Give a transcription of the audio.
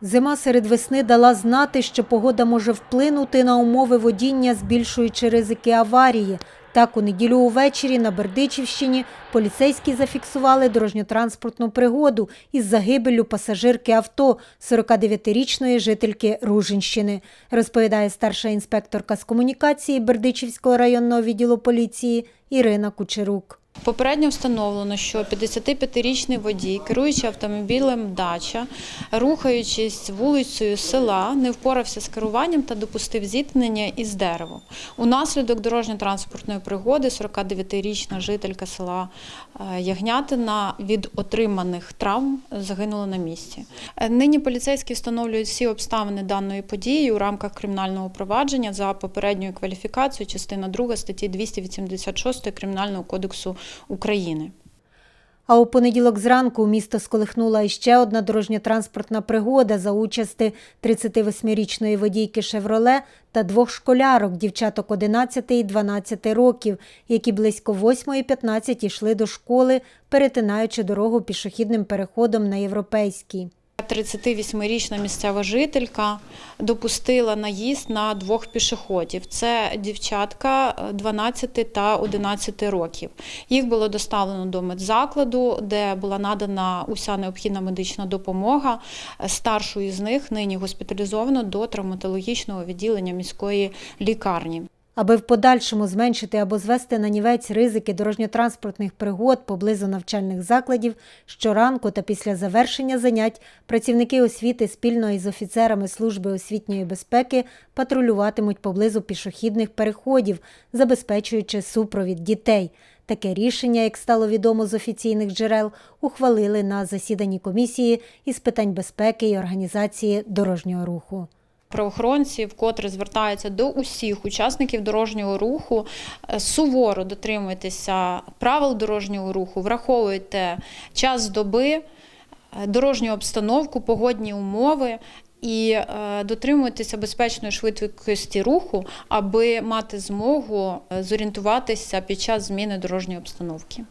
Зима серед весни дала знати, що погода може вплинути на умови водіння, збільшуючи ризики аварії. Так, у неділю увечері на Бердичівщині поліцейські зафіксували дорожньо-транспортну пригоду із загибеллю пасажирки авто 49-річної жительки Ружинщини, розповідає старша інспекторка з комунікації Бердичівського районного відділу поліції Ірина Кучерук. Попередньо встановлено, що 55-річний водій, керуючи автомобілем Дача, рухаючись вулицею села, не впорався з керуванням та допустив зіткнення із деревом. Унаслідок дорожньо-транспортної пригоди 49-річна жителька села е, Ягнятина від отриманих травм загинула на місці. Е, Нині поліцейські встановлюють всі обставини даної події у рамках кримінального провадження за попередньою кваліфікацією частина 2 статті 286 Кримінального кодексу України. А у понеділок зранку місто сколихнула іще одна дорожньо-транспортна пригода за участи 38-річної водійки «Шевроле» та двох школярок, дівчаток 11 і 12 років, які близько 8.15 йшли до школи, перетинаючи дорогу пішохідним переходом на Європейській. 38-річна місцева жителька допустила наїзд на двох пішоходів. Це дівчатка е, 12 та 11 років. Їх було доставлено до медзакладу, де була надана уся необхідна медична допомога. Е, Старшу із них нині госпіталізовано до травматологічного відділення міської лікарні. Аби в подальшому зменшити або звести на нівець ризики дорожньо-транспортних пригод поблизу навчальних закладів, щоранку та після завершення занять працівники освіти спільно із офіцерами Служби освітньої безпеки патрулюватимуть поблизу пішохідних переходів, забезпечуючи супровід дітей. Таке рішення, як стало відомо з офіційних джерел, ухвалили на засіданні комісії із питань безпеки і організації дорожнього руху. Правоохоронці вкотре звертаються до усіх учасників дорожнього руху. е, Суворо дотримуйтеся правил дорожнього руху, враховуйте час доби, е, дорожню обстановку, погодні умови. І е, дотримуйтеся безпечної швидкості руху, аби мати змогу зорієнтуватися під час зміни дорожньої обстановки.